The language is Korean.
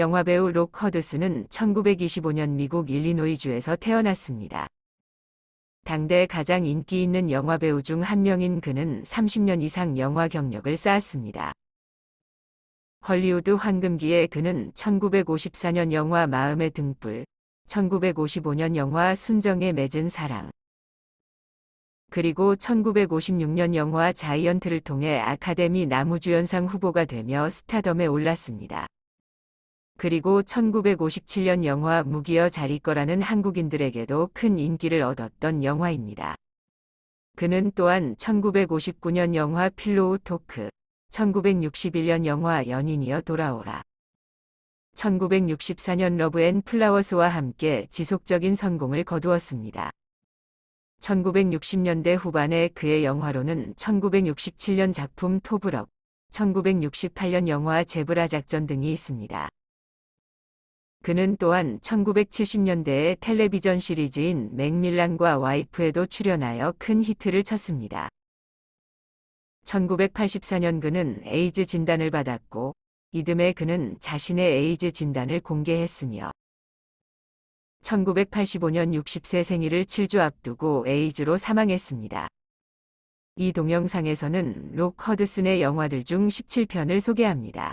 영화배우 록 허드슨은 1925년 미국 일리노이주에서 태어났습니다. 당대 가장 인기 있는 영화배우 중 한 명인 그는 30년 이상 영화 경력을 쌓았습니다. 헐리우드 황금기에 그는 1954년 영화 마음의 등불, 1955년 영화 순정에 맺은 사랑, 그리고 1956년 영화 자이언트를 통해 아카데미 나무주연상 후보가 되며 스타덤에 올랐습니다. 그리고 1957년 영화 무기여 자리거라는 한국인들에게도 큰 인기를 얻었던 영화입니다. 그는 또한 1959년 영화 필로우 토크, 1961년 영화 연인이여 돌아오라, 1964년 러브 앤 플라워스와 함께 지속적인 성공을 거두었습니다. 1960년대 후반에 그의 영화로는 1967년 작품 토브럭, 1968년 영화 제브라 작전 등이 있습니다. 그는 또한 1970년대의 텔레비전 시리즈인 맥밀란과 와이프에도 출연하여 큰 히트를 쳤습니다. 1984년 그는 에이즈 진단을 받았고 이듬해 그는 자신의 에이즈 진단을 공개했으며 1985년 60세 생일을 7주 앞두고 에이즈로 사망했습니다. 이 동영상에서는 록 허드슨의 영화들 중 17편을 소개합니다.